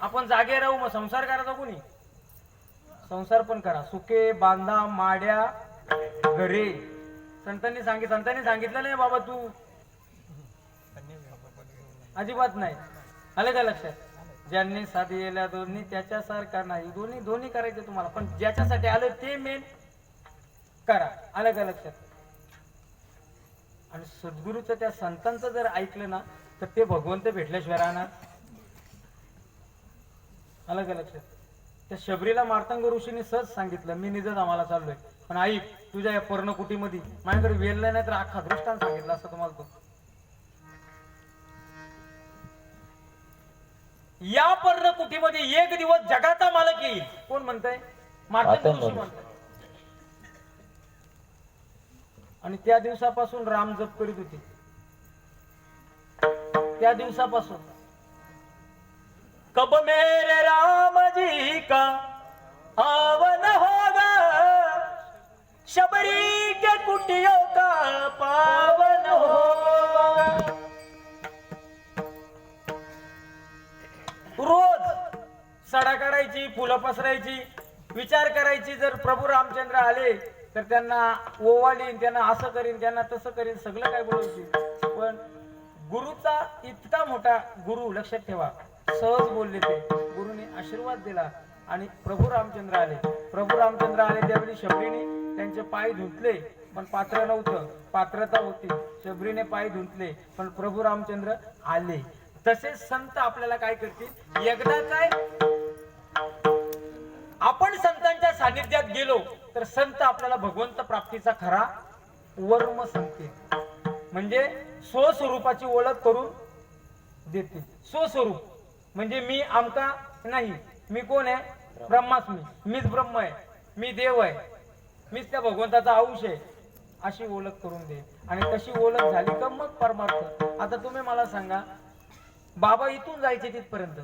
आपण जागे राहू मग संसार करायचा कोणी? संसार पण करा. सुके बांधा माड्या घरे. संतांनी सांगित संतांनी सांगितलं नाही बाबा तू. अजिबात नाही. आलं का लक्षात? ज्यांनी साधी येल्या दोन्ही त्याच्यासारखा नाही. दोन्ही दोन्ही करायचे तुम्हाला. पण ज्याच्यासाठी आलं ते मेन करा. आलं का लक्षात? आणि सद्गुरूचं त्या संतांचं जर ऐकलं ना तर ते भगवंत भेटल्याशिवाय राहणार. आलं का लक्षात त्या शबरीला मार्तंग ऋषीने सहज सांगितलं मी निजच आम्हाला चाललोय. पण आई तुझ्या या पर्णकुटीमध्ये माझ्याकडे वेल नाही तर अख्खा दृष्टांत सांगितलं असं तुम्हाला तो. या पर्णकुटीमध्ये एक दिवस जगाचा मालक येईल. कोण म्हणतंय? मार्तंग ऋषी म्हणताय. आणि त्या दिवसापासून राम जप करीत होते. त्या दिवसापासून. कब मेरे राम जी का आवन होगा? शबरी के कुटियों का पावन होगा। रोज सडा काढायची फुलं पसरायची विचार करायची जर प्रभू रामचंद्र आले तर त्यांना ओवाळीन त्यांना असं करीन त्यांना तसं करीन सगळं काय बोलायची पण गुरुचा इतका मोठा गुरु लक्षात ठेवा. सहज बोलले ते. गुरुने आशीर्वाद दिला आणि प्रभू रामचंद्र आले. प्रभू रामचंद्र आले त्यावेळी शबरीने त्यांचे पाय धुतले पण पात्र नव्हतं. पात्रता होती. शबरीने पाय धुतले पण प्रभू रामचंद्र आले. तसेच संत आपल्याला काय करतील? एकदा काय? आपण संतांच्या सानिध्यात गेलो तर संत आपल्याला भगवंत प्राप्तीचा खरा वर्म सांगते म्हणजे स्वस्वरूपाची ओळख करून देते स्वस्वरूप. म्हणजे मी आमका नाही मी कोण आहे? ब्रह्मास्मी. मीच ब्रह्म आहे मी देव आहे मीच त्या भगवंताचा अंश आहे अशी ओळख करून दे. आणि तशी ओळख झाली का मग परमार्थ. आता तुम्ही मला सांगा बाबा इथून जायचे तिथपर्यंत.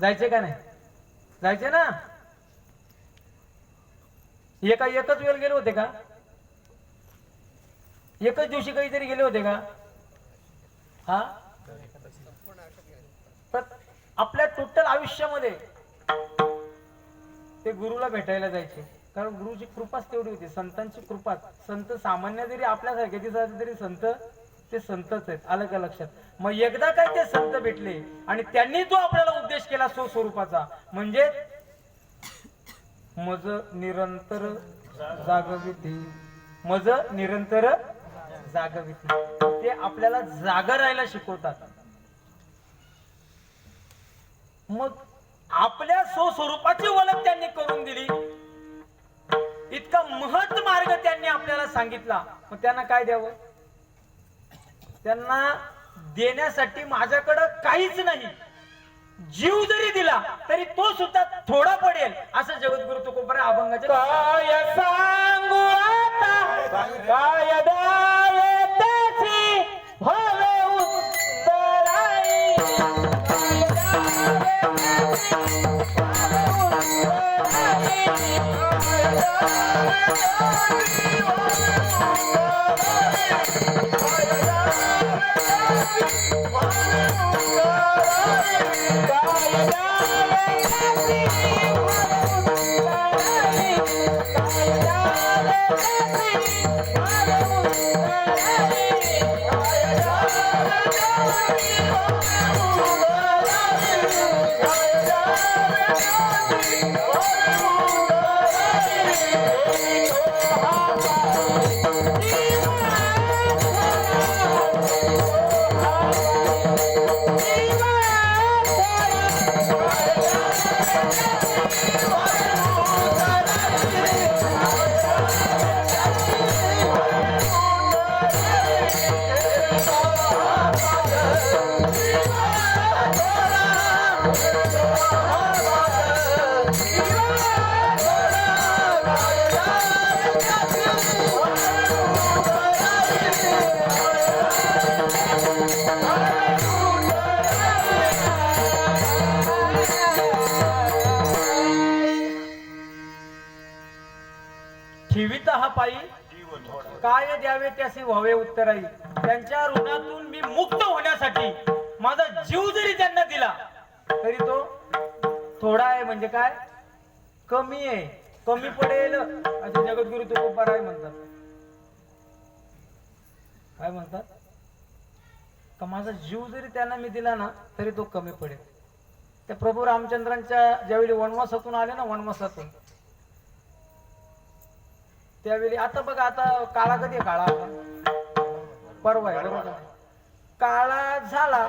जायचे का नाही? जायचे ना? एका एकच वेळ गेले होते का? एकच दिवशी काहीतरी गेले होते का? हा? आपल्या टोटल आयुष्यामध्ये ते गुरुला भेटायला जायचे. कारण गुरुची कृपाच तेवढी होती. संतांची कृपाच. संत सामान्य जरी आपल्यासारखे दिसायचे तरी संत ते संतच आहेत. आलं का लक्षात? मग एकदा काय ते संत भेटले आणि त्यांनी जो आपल्याला उद्देश केला स्वस्वरूपाचा. म्हणजे मज निरंतर जागविते. मज निरंतर जागविते. ते आपल्याला जागा राहायला शिकवतात. मग आपल्या स्वस्वरूपाची ओळख त्यांनी करून दिली. इतका महत् मार्ग त्यांनी आपल्याला सांगितला. मग त्यांना काय द्यावं? त्यांना देण्यासाठी माझ्याकडं काहीच नाही. जीव जरी दिला तरी तो सुद्धा थोडा पडेल असं जगद्गुरु तुकोबरा अभंगाचे काय सांगू आता? काय त्याची द्यावे त्याचे व्हावे उत्तराई त्यांच्या ऋणातून मी मुक्त होण्यासाठी माझा जीव जरी त्यांना दिला तरी तो थोडा आहे म्हणजे काय? कमी आहे. कमी पडेल. असे जगद्गुरु तुकोबाराय म्हणतात. काय म्हणतात? का माझा जीव जरी त्यांना मी दिला ना तरी तो कमी पडेल. त्या प्रभू रामचंद्रांच्या ज्यावेळी वनवासातून आले ना वनवासातून त्यावेळी आता बघा आता काळा कधी आहे काळा? परवा आहे बरोबर. आहे. काळा झाला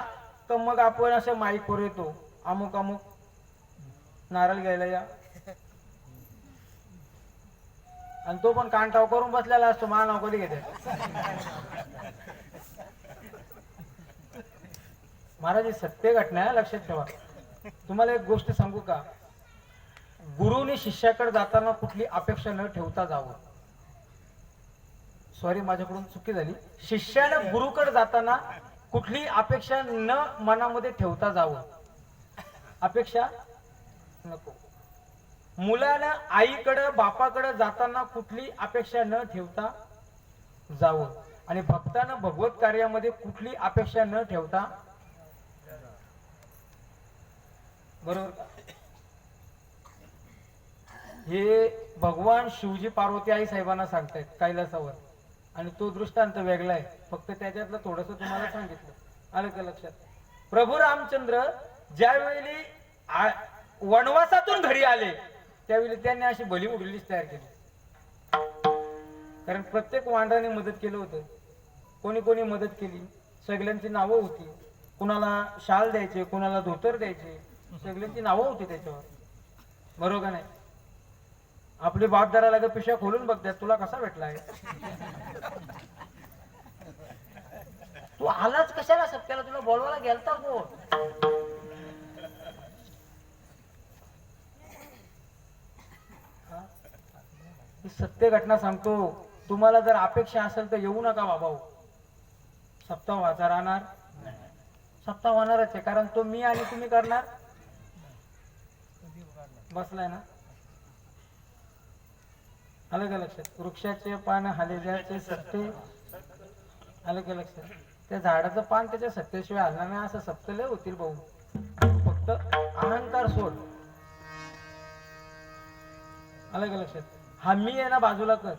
तर मग आपण असे माईक वर येतो. अमुक अमुक. नारळ घ्यायला या. आणि तो पण कांटाव करून बसलेला असतो मा नाव कधी घेते? महाराज ही सत्य घटना आहे लक्षात ठेवा. तुम्हाला एक गोष्ट सांगू का? गुरुनी शिष्याकडे जाताना कुठली अपेक्षा न ठेवता जावं. सॉरी माझ्याकडून चुकी झाली. शिष्यानं गुरुकडे जाताना कुठली अपेक्षा न मनामध्ये ठेवता जावं. अपेक्षा नको. मुलानं आईकडं बापाकडं जाताना कुठली अपेक्षा न ठेवता जावं. आणि भक्तानं भगवत कार्यामध्ये कुठली अपेक्षा न ठेवता बरोबर हे भगवान शिवजी पार्वती आई साहेबांना सांगतायत कैलासावर. आणि तो दृष्टांत वेगळा आहे. फक्त त्याच्यातलं थोडस तुम्हाला सांगितलं. आलं का लक्षात? प्रभू रामचंद्र ज्यावेळी वनवासातून घरी आले त्यावेळी त्यांनी अशी भली उडलीच तयार केली. कारण प्रत्येक वांडाने मदत केलं होतं. कोणी कोणी मदत केली. सगळ्यांची नावं होती. कुणाला शाल द्यायचे कुणाला धोतर द्यायचे सगळ्यांची नावं होती त्याच्यावर. बरोबर नाही? आपली बापदाराला जर पिशव्या खोलून बघतात तुला कसा भेटलाय? तू आलाच कशाला सत्याला तुला बोलवायला गेलता कोण? सत्य घटना सांगतो. तुम्हाला जर अपेक्षा असेल तर येऊ नका बाबा हो. सप्ताह वाचा राहणार सप्ताह होणारच आहे कारण तो मी आणि तुम्ही करणार. बसलाय ना? आलं का लक्षात वृक्षाचे पान हालेजाचे सत्य आलं का लक्षात त्या झाडाचं पान त्याच्या सत्तेशिवाय हलणार नाही असं सप्तले होतील भाऊ. फक्त अहंकार सोड. आलं का लक्षात हा मी आहे ना बाजूला कर.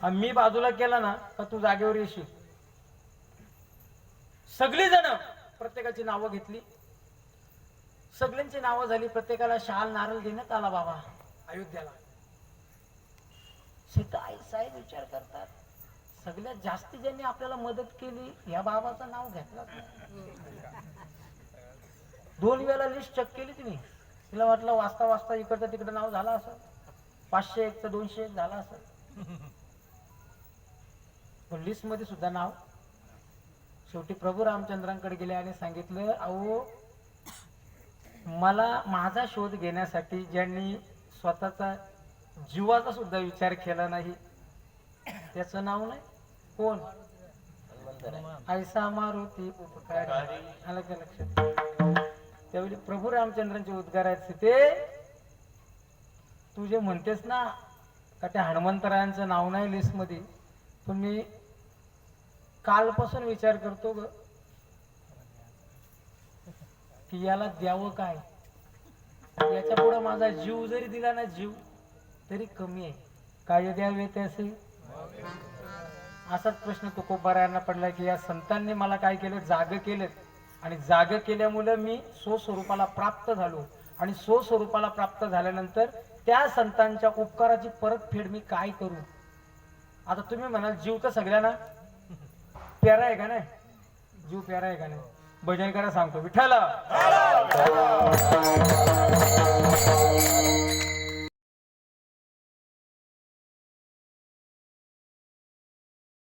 हा मी बाजूला केला ना तर तू जागेवर येशील? सगळी जण प्रत्येकाची नावं घेतली. सगळ्यांची नावं झाली प्रत्येकाला शाल नारळ देण्यात आला बाबा अयोध्याला. सीता आई साहेब विचार करतात. सगळ्यात जास्ती ज्यांनी आपल्याला मदत केली या बाबाचं नाव घेतलं. दोन वेळा लिस्ट चेक केली तिने. तिला वाटलं वाचता वाचता इकडचं तिकडं नाव झालं असं. पाचशे एक तर दोनशे एक झालं असं. पण लिस्टमध्ये सुद्धा नाव. शेवटी प्रभू रामचंद्रांकडे गेले आणि सांगितलं अहो मला माझा शोध घेण्यासाठी ज्यांनी स्वतःचा जीवाचा सुद्धा विचार केला नाही. त्याचं नाव नाही. कोण? ऐसा मारुती उपकारी. आलं का लक्षात? त्यावेळी प्रभू रामचंद्रांचे उद्गार आहेत ते तू जे म्हणतेस ना का त्या हनुमंतरायांचं नाव नाही लिस्टमध्ये पण मी कालपासून विचार करतो ग की याला द्यावं काय? याच्यापुढे माझा जीव जरी दिला ना जीव तरी कमी आहे. काय द्यावे त्याचे असाच प्रश्न तुकोबारायांना पडला की या संतांनी मला काय केलं? जाग केलं. आणि जाग केल्यामुळे मी स्वस्वरूपाला प्राप्त झालो. आणि स्वस्वरूपाला प्राप्त झाल्यानंतर त्या संतांच्या उपकाराची परतफेड मी काय करू? आता तुम्ही म्हणाल जीव तर सगळ्यांना प्यारा आहे का नाही? जीव प्यारा आहे का नाही? भजन करा सांगतो. विठ्ठल!